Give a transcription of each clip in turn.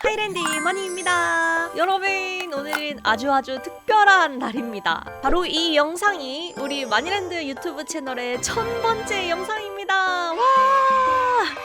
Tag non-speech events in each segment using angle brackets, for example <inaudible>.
하이랜드 머니입니다. 여러분 오늘은 아주 아주 특별한 날입니다. 바로 이 영상이 우리 마니랜드 유튜브 채널의 천 번째 영상입니다. 와!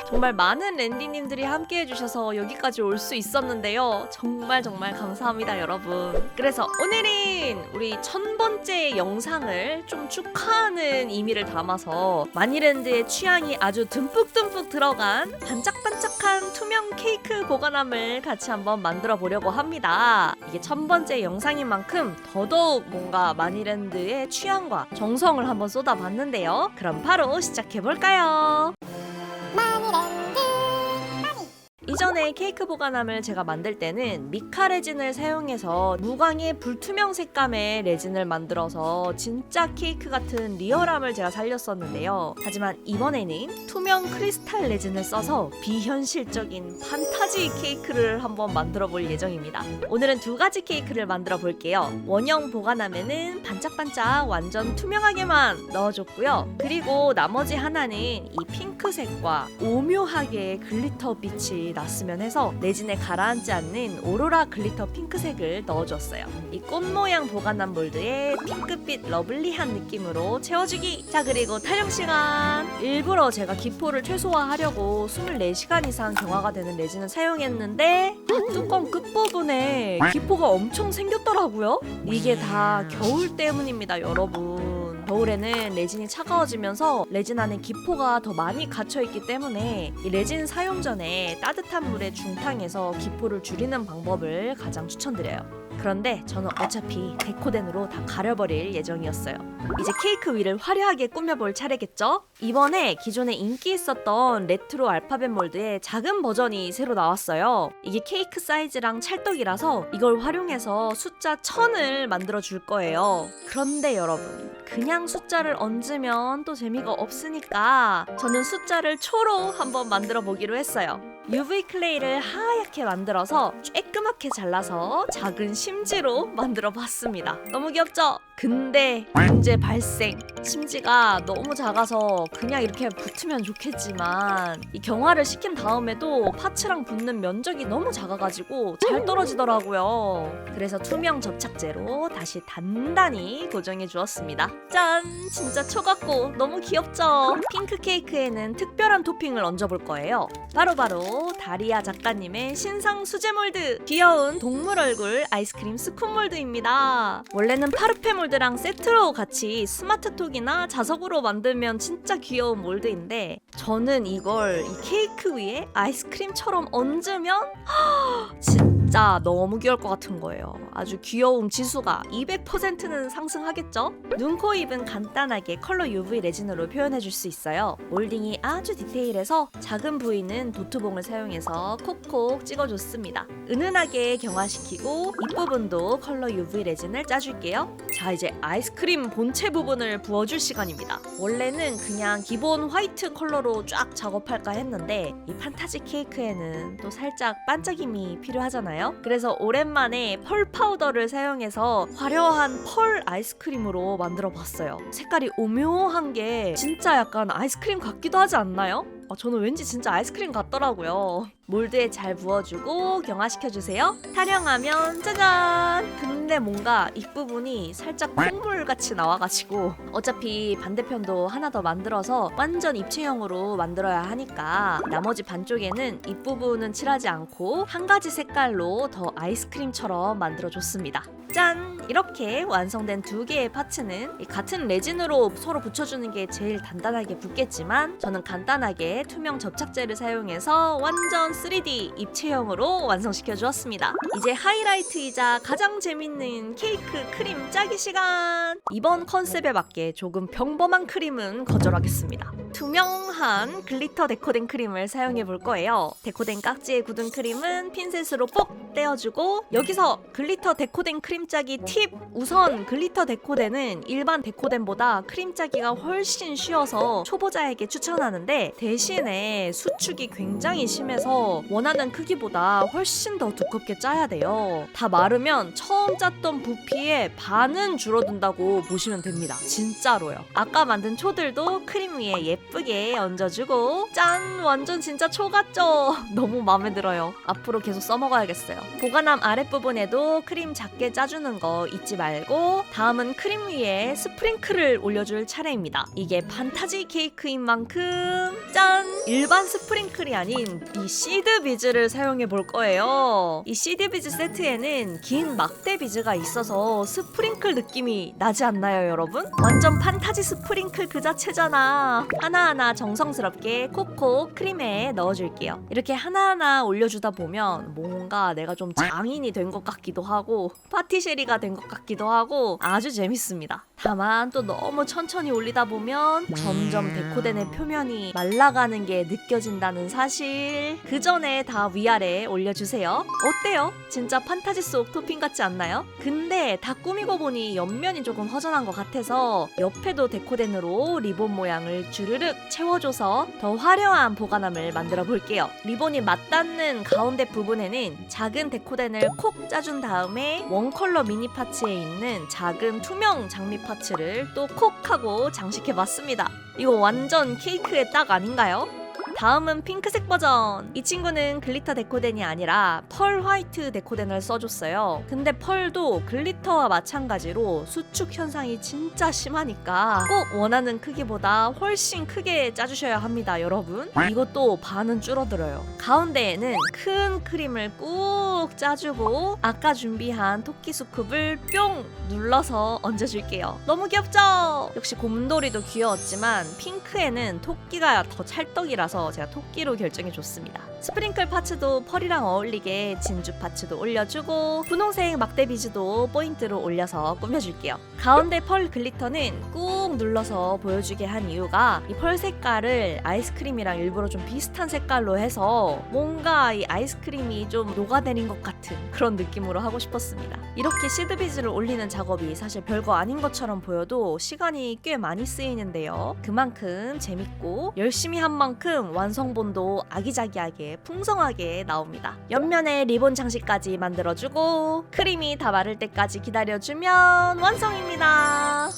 정말 많은 랜디님들이 함께 해주셔서 여기까지 올 수 있었는데요. 정말 정말 감사합니다, 여러분. 그래서 오늘은 우리 천 번째 영상을 좀 축하하는 의미를 담아서 마니랜드의 취향이 아주 듬뿍듬뿍 들어간 반짝반짝한 투명 케이크 보관함을 같이 한번 만들어 보려고 합니다. 이게 천 번째 영상인 만큼 더더욱 뭔가 마니랜드의 취향과 정성을 한번 쏟아봤는데요. 그럼 바로 시작해 볼까요? 이 전에 케이크 보관함을 제가 만들 때는 미카 레진을 사용해서 무광의 불투명 색감의 레진을 만들어서 진짜 케이크 같은 리얼함을 제가 살렸었는데요. 하지만 이번에는 투명 크리스탈 레진을 써서 비현실적인 판타지 케이크를 한번 만들어 볼 예정입니다. 오늘은 두 가지 케이크를 만들어 볼게요. 원형 보관함에는 반짝반짝 완전 투명하게만 넣어줬고요. 그리고 나머지 하나는 이 핑크색과 오묘하게 글리터 빛이 났 으면 해서 레진에 가라앉지 않는 오로라 글리터 핑크색을 넣어줬어요. 이 꽃 모양 보관함 몰드에 핑크빛 러블리한 느낌으로 채워주기. 자 그리고 타령 시간. 일부러 제가 기포를 최소화하려고 24시간 이상 경화가 되는 레진을 사용했는데 뚜껑 끝부분에 기포가 엄청 생겼더라고요. 이게 다 겨울 때문입니다, 여러분. 겨울에는 레진이 차가워지면서 레진 안에 기포가 더 많이 갇혀있기 때문에 이 레진 사용 전에 따뜻한 물에 중탕해서 기포를 줄이는 방법을 가장 추천드려요. 그런데 저는 어차피 데코덴으로 다 가려버릴 예정이었어요. 이제 케이크 위를 화려하게 꾸며볼 차례겠죠? 이번에 기존에 인기 있었던 레트로 알파벳 몰드의 작은 버전이 새로 나왔어요. 이게 케이크 사이즈랑 찰떡이라서 이걸 활용해서 숫자 1000을 만들어 줄 거예요. 그런데 여러분, 그냥 숫자를 얹으면 또 재미가 없으니까 저는 숫자를 초로 한번 만들어 보기로 했어요. UV 클레이를 하얗게 만들어서 쬐 끄맣게 잘라서 작은 심지로 만들어 봤습니다. 너무 귀엽죠? 근데 문제 발생. 심지가 너무 작아서 그냥 이렇게 붙으면 좋겠지만 이 경화를 시킨 다음에도 파츠랑 붙는 면적이 너무 작아가지고 잘 떨어지더라고요. 그래서 투명 접착제로 다시 단단히 고정해 주었습니다. 짠! 진짜 초 같고 너무 귀엽죠? 핑크 케이크에는 특별한 토핑을 얹어볼 거예요. 바로바로 다리아 작가님의 신상 수제 몰드 귀여운 동물 얼굴 아이스크림 스콘 몰드입니다. 원래는 파르페 몰드랑 세트로 같이 스마트톡이나 자석으로 만들면 진짜 귀여운 몰드인데 저는 이걸 이 케이크 위에 아이스크림처럼 얹으면 <gasps> 진짜 너무 귀여울 것 같은 거예요. 아주 귀여움 지수가 200%는 상승하겠죠? 눈, 코, 입은 간단하게 컬러 UV 레진으로 표현해 줄 수 있어요. 몰딩이 아주 디테일해서 작은 부위는 도트봉을 사용해서 콕콕 찍어줬습니다. 은은하게 경화시키고 윗부분도 컬러 UV 레진을 짜줄게요. 자 이제 아이스크림 본체 부분을 부어줄 시간입니다. 원래는 그냥 기본 화이트 컬러로 쫙 작업할까 했는데 이 판타지 케이크에는 또 살짝 반짝임이 필요하잖아요. 그래서 오랜만에 펄 파우더를 사용해서 화려한 펄 아이스크림으로 만들어 봤어요. 색깔이 오묘한 게 진짜 약간 아이스크림 같기도 하지 않나요? 아, 저는 왠지 진짜 아이스크림 같더라고요. 몰드에 잘 부어주고 경화시켜주세요. 타령하면 짜잔! 근데 뭔가 윗부분이 살짝 콧물 같이 나와가지고 어차피 반대편도 하나 더 만들어서 완전 입체형으로 만들어야 하니까 나머지 반쪽에는 윗부분은 칠하지 않고 한 가지 색깔로 더 아이스크림처럼 만들어줬습니다. 짠! 이렇게 완성된 두 개의 파츠는 이 같은 레진으로 서로 붙여주는 게 제일 단단하게 붙겠지만 저는 간단하게 투명 접착제를 사용해서 완전 3D 입체형으로 완성시켜 주었습니다. 이제 하이라이트이자 가장 재밌는 케이크 크림 짜기 시간! 이번 컨셉에 맞게 조금 평범한 크림은 거절하겠습니다. 투명 한 글리터 데코된 크림을 사용해 볼 거예요. 데코된 깍지에 굳은 크림은 핀셋으로 뽁 떼어주고 여기서 글리터 데코된 크림 짜기 팁! 우선 글리터 데코덴은 일반 데코덴보다 크림 짜기가 훨씬 쉬워서 초보자에게 추천하는데 대신에 수축이 굉장히 심해서 원하는 크기보다 훨씬 더 두껍게 짜야 돼요. 다 마르면 처음 짰던 부피의 반은 줄어든다고 보시면 됩니다. 진짜로요. 아까 만든 초들도 크림 위에 예쁘게 얹어주고 짠 완전 진짜 초 같죠? <laughs> 너무 마음에 들어요. 앞으로 계속 써먹어야겠어요. 보관함 아랫부분에도 크림 작게 짜주는 거 잊지 말고 다음은 크림 위에 스프링클을 올려줄 차례입니다. 이게 판타지 케이크인 만큼 짠! 일반 스프링클이 아닌 이 시드 비즈를 사용해 볼 거예요. 이 시드 비즈 세트에는 긴 막대 비즈가 있어서 스프링클 느낌이 나지 않나요, 여러분? 완전 판타지 스프링클 그 자체잖아. 하나하나 정성 스럽게 콕콕 크림에 넣어줄게요. 이렇게 하나하나 올려주다 보면 뭔가 내가 좀 장인이 된 것 같기도 하고 파티쉐리가 된 것 같기도 하고 아주 재밌습니다. 다만 또 너무 천천히 올리다 보면 점점 데코덴의 표면이 말라가는 게 느껴진다는 사실. 그 전에 다 위아래 올려주세요. 어때요? 진짜 판타지 속 토핑 같지 않나요? 근데 다 꾸미고 보니 옆면이 조금 허전한 것 같아서 옆에도 데코덴으로 리본 모양을 주르륵 채워 줘서 더 화려한 보관함을 만들어 볼게요. 리본이 맞닿는 가운데 부분에는 작은 데코덴을 콕 짜준 다음에 원컬러 미니 파츠에 있는 작은 투명 장미 파츠를 또 콕 하고 장식해 봤습니다. 이거 완전 케이크의 딱 아닌가요? 다음은 핑크색 버전. 이 친구는 글리터 데코덴이 아니라 펄 화이트 데코덴을 써줬어요. 근데 펄도 글리터와 마찬가지로 수축 현상이 진짜 심하니까 꼭 원하는 크기보다 훨씬 크게 짜주셔야 합니다, 여러분. 이것도 반은 줄어들어요. 가운데에는 큰 크림을 꾹 짜주고 아까 준비한 토끼 수쿱을 뿅 눌러서 얹어줄게요. 너무 귀엽죠? 역시 곰돌이도 귀여웠지만 핑크에는 토끼가 더 찰떡이라서 제가 토끼로 결정해줬습니다. 스프링클 파츠도 펄이랑 어울리게 진주 파츠도 올려주고 분홍색 막대 비즈도 포인트로 올려서 꾸며줄게요. 가운데 펄 글리터는 꾹 눌러서 보여주게 한 이유가 이 펄 색깔을 아이스크림이랑 일부러 좀 비슷한 색깔로 해서 뭔가 이 아이스크림이 좀 녹아내린 것 같은 그런 느낌으로 하고 싶었습니다. 이렇게 시드 비즈를 올리는 작업이 사실 별거 아닌 것처럼 보여도 시간이 꽤 많이 쓰이는데요. 그만큼 재밌고 열심히 한 만큼 완성본도 아기자기하게 풍성하게 나옵니다. 옆면에 리본 장식까지 만들어주고 크림이 다 마를 때까지 기다려주면 완성입니다.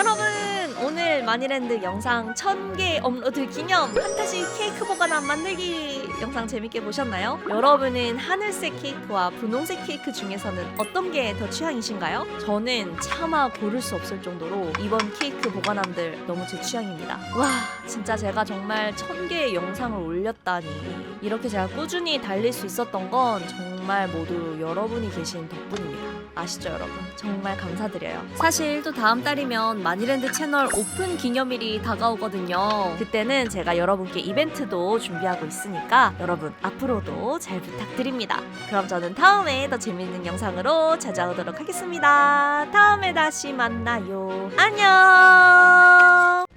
여 러분 오늘 마니랜드 영상 1000개 업로드 기념 판타지 케이크 보관함 만들기 영상 재밌게 보셨나요? 여러분은 하늘색 케이크와 분홍색 케이크 중에서는 어떤 게 더 취향이신가요? 저는 차마 고를 수 없을 정도로 이번 케이크 보관함들 너무 제 취향입니다. 와 진짜 제가 정말 1000개의 영상을 올렸다니 이렇게 제가 꾸준히 달릴 수 있었던 건 정말 모두 여러분이 계신 덕분입니다. 아시죠 여러분? 정말 감사드려요. 사실 또 다음 달이면 마니랜드 채널 오픈 기념일이 다가오거든요. 그때는 제가 여러분께 이벤트도 준비하고 있으니까 여러분 앞으로도 잘 부탁드립니다. 그럼 저는 다음에 더 재밌는 영상으로 찾아오도록 하겠습니다. 다음에 다시 만나요. 안녕!